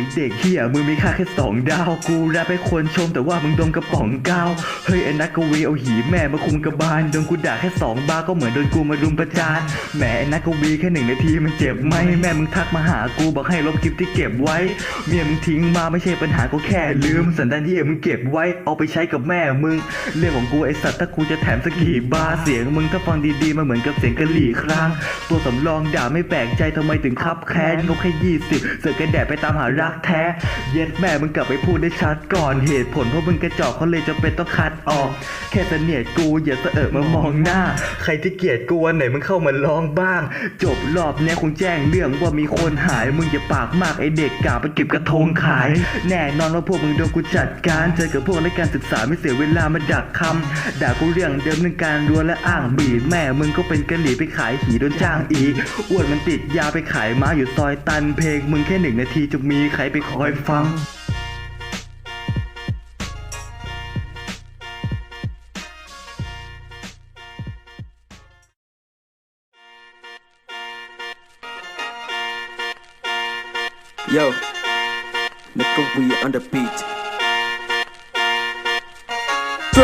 ยเด็กเฮียมึงมีค่าแค่สองดาว กูแรปให้คนชมแต่ว่ามึงโดนกระป๋องก้าว เฮ้ยไอ้นักกวีเอาหีแม่มาคุมกระบาลโดนกูด่าแค่สองบาก็เหมือนโดนกูมารุมประจานแหมไอ้นักกวีแค่หนึ่งนาทีมันเจ็บไหมแม่มึงทักมาหากูบอกให้ลบคลิปที่เก็บไว้ เมียมึงทิ้งมาไม่ใช่ปัญหาก็แค่ลืม สันดานที่มึงเก็บไว้เอาไปใช้กับแม่มึง เรื่องของกูไอสัตว์ถ้ากูจะแถมสักกี่บาเสียงมึงถ้าฟังดีๆมาเหมือนกับเสียงกะหรี่ครางตัวสำรองด่าไม่แปลกใจทำไมถึงคับแค้นเขาแค่ยี่สิบเสือกกระแดดไปตามหารักแท้ เย็ดแม่มึงกลับไปพูดได้ชัดก่อนเหตุผลเพราะมึงกระจอกเขาเลยจะเป็นต้องคัดออก แค่เสนียดกูอย่าเสอะมามองหน้า ใครที่เกลียดกูวันไหนมึงเข้ามาร้องบ้าง จบรอบเนี้ยคงแจ้งเรื่องว่ามีคนหายมึงอย่าปากมากไอเด็กกาไปเก็บกระทงขาย แน่นอนว่าพวกมึงโดนกูจัดการเจอกับพวกในการศึกษาไม่เสียเวลามาดักคำด่ากูเรื่องเดิมเรื่องการรัวและอ้างบีดแม่มึงก็เป็นกะหรี่ไปขายหีโดนจ้างอีกอ้วนมันติดยาไปขายม้าอยู่ซอยตันเพลงมึงแค่หนึ่งนาทีจะมีใครไปคอยฟัง Yo, nigga, we on the beat.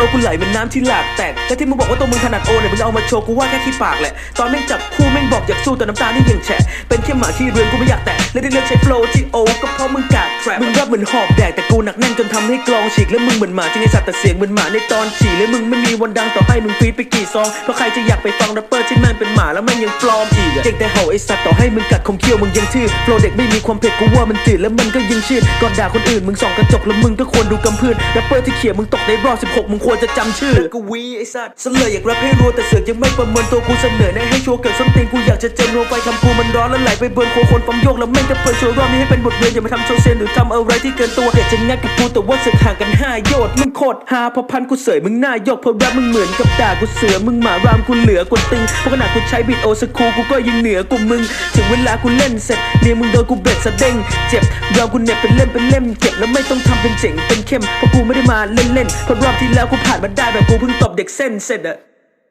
ลกูไหลเป็นน้ำที่หลากแตกแต่ที่มึงบอกว่าตัวมึงถนัดโอเนี่ยมึงเอามาโชว์กูว่าแค่ขี้ปากแหละ ตอนแม่งจับคู่แม่งบอกอยากสู้แต่น้ำตานี่ยังแฉะเป็นแค่หมาที่เรือนกูไม่อยากแตะและได้เลือกใช้โฟล์ที่โอก็เพราะมึงกากมึงรับเหมือนหอบแดกแต่กูหนักแน่นจนทำให้กลองฉีกและมึงเหมือนหมาจริงไอสัตว์แต่เสียงเหมือนหมาในตอนฉี่และมึงไม่มีวันดังต่อให้มึงฟีดไปกี่ซองเพราะใครจะอยากไปฟังแรปเปอร์ที่แม่งเป็นหมาแล้วแม่งยังปลอมอีกอะเก่งแต่เห่าไอสัตว์ต่อให้มึงกัดคมเขี้ยวมึงยังทื่อโฟลว์เด็กไม่มีความเผ็ดกูว่ามันจืดแล้วมันก็ยังชืดก่อนด่าคนอื่นมึงส่องกระจกแล้วมึงก็ควรดูกำพืชแรปเปอร์ที่เขียนมึงตกในรอบ16มึงควรจะจำชื่อกูวีไอ้สัตว์เสลยอยากแรปให้รัวแต่เสือกยังไม่ประเมินตัวกูเสนอแนะให้ชัวร์เกิดส้นตีนกูอยากจะเจมรัวไปคำกูมันร้อนแล้วไหลไปเบิร์นโคคนฟังโยกแล้วแม่งจะเปิดโชว์รอบนี้ให้เป็นบทเรียนอย่ามาทำโชว์เซนหรือทำอะไรที่เกินตัวอยากจะงัดกับกูแต่ว่าเสือกห่างกันห้าโยชน์มึงโคตรฮาเพราะพันกูเสยมึงหน้ายกเพราะแรปมึงเหมือนกับด่ากูเสือมึงหมารามกูเหลือกว่าติงเพราะขนาดกูใช้บิดโอสคูกูก็ยังเหนือกว่ามึง ถึงเวลากูเล่นเสร็จเนี่ยมึงโดนกูเบ็ดสะเด้งเจ็บรามกูเน็บเป็นเล่มเป็นเล่มเก็บแล้วไม่ต้องทำเป็นเจ๋งเป็นเข้มเพราะกูไม่ได้มาเล่นๆเพราะรอบที่แล้วกูผ่านมาได้แบบกูเพิ่งตบเด็กเส้นเสร็จอะ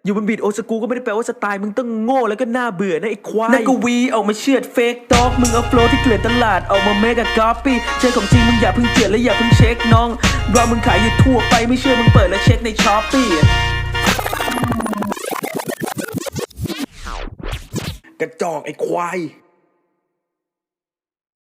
อยู่บนบีดโอสกูก็ไม่ได้แปลว่าสไตล์มึงต้องโง่แล้วก็น่าเบื่อนะไอ้ควายนักกวีออกมาเชือดเฟกด็อกมึงเอาโฟลว์ที่เกลื่อนตลาดออกมาเมกะกอปปี้เจอของจริงมึงอย่าเพิ่งเจือและอย่าเพิ่งเช็คน้องรอมึงขายอยู่ทั่วไปไม่เชื่อมึงเปิดและเช็คในช้อปปี้กระจอกไอ้ควาย